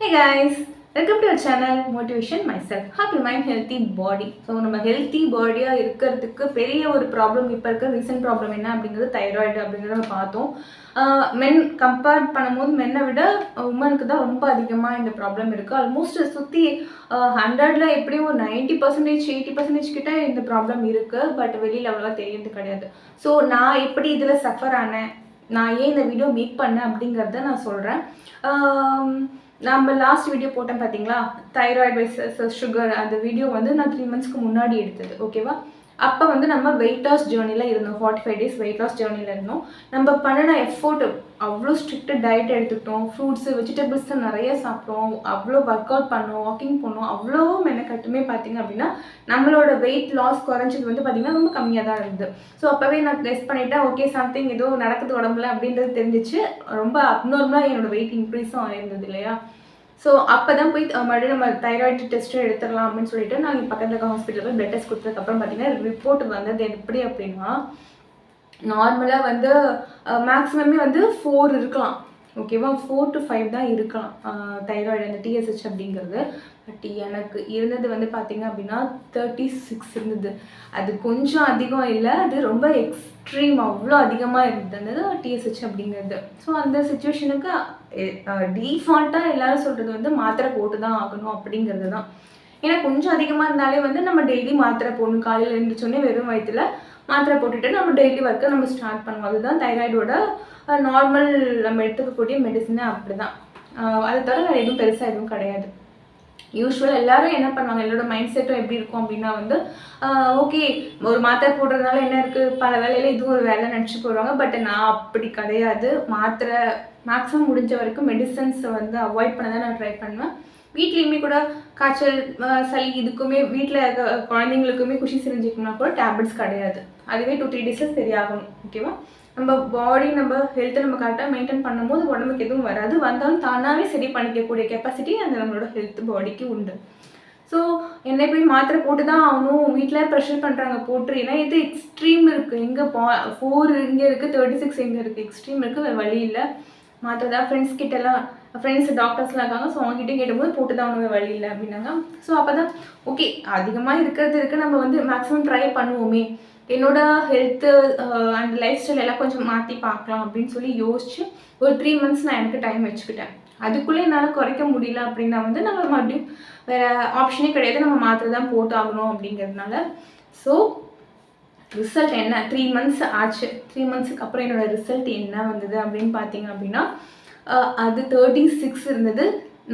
Hey guys welcome to our channel motivation myself happy mind healthy body so நம்ம healthy பாடியாக இருக்கிறதுக்கு பெரிய ஒரு ப்ராப்ளம் இப்போ இருக்க ரீசன்ட் ப்ராப்ளம் என்ன அப்படிங்கிறது தைராய்டு அப்படிங்கிறத நம்ம பார்த்தோம். மென் கம்பேர் பண்ணும்போது மென்னை விட உமனுக்கு தான் ரொம்ப அதிகமாக இந்த ப்ராப்ளம் இருக்குது ஆல்மோஸ்ட் சுற்றி ஹண்ட்ரடில் எப்படியும் ஒரு நைன்ட்டி பர்சன்டேஜ் எயிட்டி பர்சன்டேஜ் கிட்டே இந்த ப்ராப்ளம் இருக்குது பட் வெளியில் அவ்வளோவா தெரியறது கிடையாது. ஸோ நான் எப்படி இதில் சஃபர் ஆனேன்? நான் ஏன் இந்த வீடியோ மேக் பண்ணேன் அப்படிங்கிறத நான் சொல்கிறேன் நம்ம லாஸ்ட் வீடியோ போட்டேன் பார்த்தீங்களா தைராய்டு வைஸ் சுகர் அந்த வீடியோ வந்து நான் த்ரீ மந்த்ஸ்க்கு முன்னாடி எடுத்தது ஓகேவா அப்போ வந்து நம்ம வெயிட் லாஸ் ஜேர்னியில் இருந்தோம். Forty five days weight loss ஜேர்னியில் இருந்தோம். நம்ம பண்ணின எஃபோர்ட் அவ்வளோ ஸ்ட்ரிக்ட் டயட் எடுத்துக்கிட்டோம். ஃப்ரூட்ஸு வெஜிடபிள்ஸ் நிறைய சாப்பிட்டோம். அவ்வளோ ஒர்க் அவுட் பண்ணோம். வாக்கிங் பண்ணோம் அவ்வளோ மெனக்கட்டுமே பார்த்தீங்க அப்படின்னா நம்மளோட வெயிட் லாஸ் குறைஞ்சது வந்து பார்த்திங்கன்னா ரொம்ப கம்மியாக தான் இருந்தது. ஸோ அப்போவே நான் டெஸ்ட் பண்ணிட்டேன் ஓகே சம்திங் ஏதோ நடக்குது உடம்புல அப்படின்றது தெரிஞ்சிச்சு. ரொம்ப அப்நார்மலாக என்னோடய வெயிட் இன்க்ரீஸும் ஆயிருந்தது இல்லையா? ஸோ அப்போ தான் போய் மறுபடியும் நம்ம தைராய்டு டெஸ்ட்டும் எடுத்துடலாம் அப்படின்னு சொல்லிட்டு நாங்கள் பக்கத்தில் இருக்க ஹாஸ்பிட்டலில் போய் பிளட் டெஸ்ட் கொடுத்ததுக்கப்புறம் பார்த்தீங்கன்னா ரிப்போர்ட் வந்தது. எப்படி அப்படின்னா நார்மலாக வந்து மேக்ஸிமமே வந்து ஃபோர் இருக்கலாம். ஓகேவா ஃபோர் டு ஃபைவ் தான் இருக்கலாம் தைராய்டு அந்த டிஎஸ்ஹெச் அப்படிங்கிறது. பட் எனக்கு இருந்தது வந்து பார்த்தீங்க அப்படின்னா தேர்ட்டி சிக்ஸ் இருந்தது. அது கொஞ்சம் அதிகம் இல்லை அது ரொம்ப எக்ஸ்ட்ரீம் அவ்வளோ அதிகமாக இருந்தது டிஎஸ்ஹெச் அப்படிங்கிறது. ஸோ அந்த சுச்சுவேஷனுக்கு டீஃபால்ட்டாக எல்லாரும் சொல்கிறது வந்து மாத்திரை போட்டு தான் ஆகணும் அப்படிங்கிறது தான் ஏன்னா கொஞ்சம் அதிகமாக இருந்தாலே வந்து நம்ம டெய்லி மாத்திரை போடணும். காலையில் எழுந்திரிச்சோடனே வெறும் வயிற்றுல மாத்திரை போட்டுட்டு நம்ம டெய்லி ஒர்க்கை நம்ம ஸ்டார்ட் பண்ணுவோம் அதுதான் தைராய்டோட நார்மல் நம்ம எடுத்துக்கக்கூடிய மெடிசனே அப்படி தான் அதை தவிர வேறு எதுவும் பெருசாக எதுவும் கிடையாது. யூஸ்வலாக எல்லாரும் என்ன பண்ணுவாங்க? எல்லாரோட மைண்ட் செட்டும் எப்படி இருக்கும் அப்படின்னா வந்து ஓகே ஒரு மாத்திரை போடுறதுனால என்ன இருக்குது பல வேலையில் இதுவும் ஒரு வேலை நினச்சி போடுவாங்க. பட் நான் அப்படி கிடையாது. மாத்திரை மேக்ஸிமம் முடிஞ்ச வரைக்கும் மெடிசன்ஸை வந்து அவாய்ட் பண்ண தான் நான் ட்ரை பண்ணுவேன். வீட்லேயுமே கூட காய்ச்சல் சளி இதுக்குமே வீட்டில் குழந்தைங்களுக்குமே குஷி செஞ்சுக்கணும்னா கூட டேப்லெட்ஸ் கிடையாது. அதுவே டூ த்ரீ டேஸில் சரியாகணும் ஓகேவா நம்ம பாடி நம்ம ஹெல்த்தை நம்ம கரெக்டாக மெயின்டைன் பண்ணும்போது உடம்புக்கு எதுவும் வராது. வந்தாலும் தானாகவே சரி பண்ணிக்கக்கூடிய கெப்பாசிட்டி அந்த நம்மளோட ஹெல்த் பாடிக்கு உண்டு. ஸோ என்னை போய் மாத்திரை போட்டு தான் ஆகணும். வீட்டில் ப்ரெஷர் பண்ணுறாங்க போட்டு ஏன்னா இது எக்ஸ்ட்ரீம் இருக்குது எங்கே பா ஃபோர் இங்கே இருக்குது தேர்ட்டி சிக்ஸ் எங்கே இருக்குது எக்ஸ்ட்ரீம் இருக்குது வேறு வழி இல்லை. மாத்திரை தான் ஃப்ரெண்ட்ஸ் கிட்டலாம் ஃப்ரெண்ட்ஸ் டாக்டர்ஸ்லாம் இருக்காங்க. ஸோ அவங்ககிட்ட கேட்டபோது போட்டு தான் ஒன்றும் வழி இல்லை அப்படின்னாங்க. ஸோ அப்போ தான் ஓகே அதிகமாக இருக்கிறது இருக்குது நம்ம வந்து மேக்ஸிமம் ட்ரை பண்ணுவோமே. என்னோட ஹெல்த்து அண்ட் லைஃப் ஸ்டைல் எல்லாம் கொஞ்சம் மாற்றி பார்க்கலாம் அப்படின்னு சொல்லி யோசிச்சு ஒரு த்ரீ மந்த்ஸ் நான் எனக்கு டைம் வச்சுக்கிட்டேன். அதுக்குள்ளே என்னால் குறைக்க முடியல அப்படின்னா வந்து நம்ம மறுபடியும் வேறு ஆப்ஷனே கிடையாது. நம்ம மாத்திரை தான் போட்டு ஆகணும் அப்படிங்கிறதுனால. ஸோ ரிசல்ட் என்ன? த்ரீ மந்த்ஸ் ஆச்சு. த்ரீ மந்த்ஸுக்கு அப்புறம் என்னோட ரிசல்ட் என்ன வந்தது அப்படின்னு பார்த்தீங்க அப்படின்னா அது தேர்ட்டி சிக்ஸ் இருந்தது.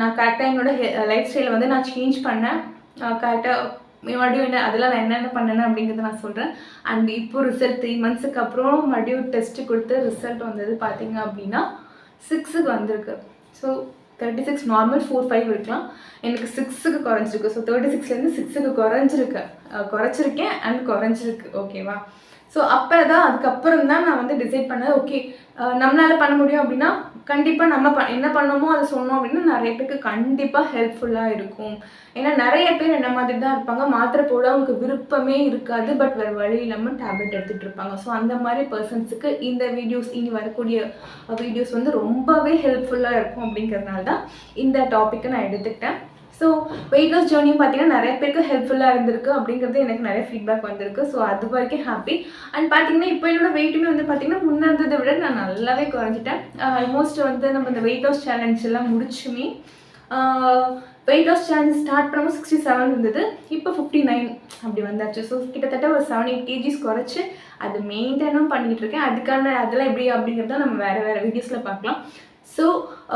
நான் கரெக்டாக என்னோடய லைஃப் ஸ்டைலை வந்து நான் சேஞ்ச் பண்ணேன். கரெக்டாக மறுபடியும் என்ன அதெல்லாம் நான் என்னென்ன பண்ணேன் அப்படிங்கிறத நான் சொல்கிறேன் அண்ட் இப்போ ரிசல்ட் த்ரீ மந்த்ஸுக்கு அப்புறம் மறுபடியும் டெஸ்ட்டு கொடுத்து ரிசல்ட் வந்தது பார்த்தீங்க அப்படின்னா சிக்ஸுக்கு வந்திருக்கு. So thirty six normal four five இருக்கலாம். எனக்கு சிக்ஸுக்கு குறைஞ்சிருக்கு. ஸோ தேர்ட்டி சிக்ஸ்லேருந்து சிக்ஸுக்கு குறைஞ்சிருக்கு. குறைச்சிருக்கேன் அண்ட் குறைஞ்சிருக்கு. ஓகேவா ஸோ அப்போ தான் அதுக்கப்புறம் தான் நான் வந்து டிசைட் பண்ணேன் ஓகே நம்மளால் பண்ண முடியும் அப்படின்னா கண்டிப்பாக நம்ம ப என்ன பண்ணோமோ அதை சொன்னோம் அப்படின்னா நிறைய பேருக்கு கண்டிப்பாக ஹெல்ப்ஃபுல்லாக இருக்கும். ஏன்னா நிறைய பேர் என்ன மாதிரி தான் இருப்பாங்க மாத்திரை போட அவங்களுக்கு விருப்பமே இருக்காது பட் வேறு வழி இல்லாமல் டேப்லெட் எடுத்துகிட்டு இருப்பாங்க. ஸோ அந்த மாதிரி பர்சன்ஸுக்கு இந்த வீடியோஸ் இனி வரக்கூடிய வீடியோஸ் வந்து ரொம்பவே ஹெல்ப்ஃபுல்லாக இருக்கும் அப்படிங்கிறதுனால தான் இந்த டாப்பிக்கை நான் எடுத்துக்கிட்டேன். ஸோ வெயிட் லாஸ் ஜேர்னியும் பார்த்தீங்கன்னா நிறைய பேருக்கு ஹெல்ப்ஃபுல்லாக இருந்திருக்கு அப்படிங்கிறது எனக்கு நிறைய ஃபீட்பேக் வந்திருக்கு. ஸோ அது வரைக்கும் ஹாப்பி அண்ட் பார்த்தீங்கன்னா இப்போ என்னோட வெயிட்டுமே வந்து பார்த்தீங்கன்னா முன்னே இருந்ததை விட நான் நல்லாவே குறைஞ்சிட்டேன். Uh, ஆல்மோஸ்ட் வந்து நம்ம இந்த வெயிட் லாஸ் சேலஞ்ச் எல்லாம் முடிச்சுமே வெயிட் லாஸ் சேலஞ்ச் ஸ்டார்ட் பண்ணும்போது சிக்ஸ்டி செவன் இருந்தது. இப்போ ஃபிஃப்டி நைன் அப்படி வந்தாச்சு. ஸோ கிட்டத்தட்ட ஒரு செவன் எயிட் கேஜிஸ் குறைச்சி அது மெயின்டைனும் பண்ணிகிட்டு இருக்கேன். அதுக்கான அதெல்லாம் எப்படி அப்படிங்கிறத நம்ம வேறு வேறு வீடியோஸில் பார்க்கலாம். ஸோ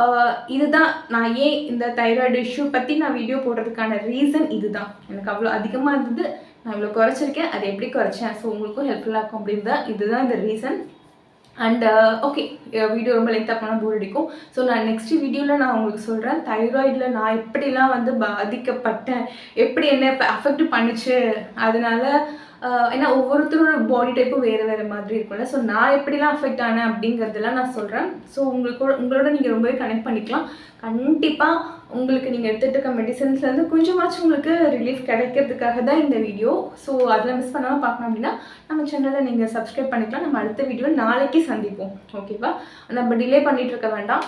uh, இதுதான் நான் ஏன் இந்த தைராய்டு இஷ்யூ பற்றி நான் வீடியோ போடுறதுக்கான ரீசன் இதுதான். எனக்கு அவ்வளோ அதிகமாக இருந்தது. நான் இவ்வளோ குறைச்சிருக்கேன். அதை எப்படி குறைச்சேன்? ஸோ உங்களுக்கும் ஹெல்ப்ஃபுல்லாக இருக்கும் அப்படின்னு தான் இதுதான் இந்த ரீசன் அண்ட் ஓகே வீடியோ ரொம்ப லென்த்தாக போனால் போர் அடிக்கும். ஸோ நான் நெக்ஸ்ட் வீடியோவில் நான் உங்களுக்கு சொல்கிறேன் தைராய்டில் நான் எப்படிலாம் வந்து பாதிக்கப்பட்டேன்? எப்படி என்ன அஃபெக்ட் பண்ணுச்சு? அதனால ஏன்னா ஒவ்வொருத்தரோட பாடி டைப்பும் வேறு வேறு மாதிரி இருக்கும்ல. ஸோ நான் எப்படிலாம் அஃபெக்ட் ஆனேன் அப்படிங்கிறதெல்லாம் நான் சொல்கிறேன் ஸோ உங்களுக்கு உங்களோட நீங்கள் ரொம்பவே கனெக்ட் பண்ணிக்கலாம். கண்டிப்பாக உங்களுக்கு நீங்கள் எடுத்துகிட்டு இருக்க மெடிசன்ஸ்லேருந்து கொஞ்சமாச்சும் உங்களுக்கு ரிலீஃப் கிடைக்கிறதுக்காக தான் இந்த வீடியோ ஸோ அதில் மிஸ் பண்ணாமல் பார்க்கணும் அப்படின்னா நம்ம சேனலை நீங்கள் சப்ஸ்கிரைப் பண்ணிக்கலாம். நம்ம அடுத்த வீடியோ நாளைக்கு சந்திப்போம். ஓகேவா நம்ம டிலே பண்ணிகிட்டு இருக்க வேண்டாம்.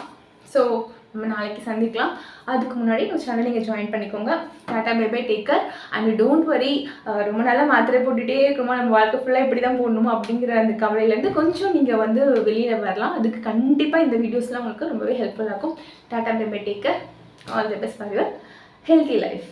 ஸோ நம்ம நாளைக்கு சந்திக்கலாம். அதுக்கு முன்னாடி நம்ம சேனல் நீங்கள் ஜாயின் பண்ணிக்கோங்க. Tata bye bye take care and don't worry ரொம்ப நாளாக மாத்திரை போட்டுகிட்டே இருக்கோமா? நம்ம வாழ்க்கை ஃபுல்லாக இப்படி தான் போடணுமா? அப்படிங்கிற அந்த கவலையிலேருந்து கொஞ்சம் நீங்கள் வந்து வெளியில் வரலாம். அதுக்கு கண்டிப்பாக இந்த வீடியோஸ்லாம் உங்களுக்கு ரொம்பவே ஹெல்ப்ஃபுல்லாக இருக்கும். Tata bye take care all the best for your healthy life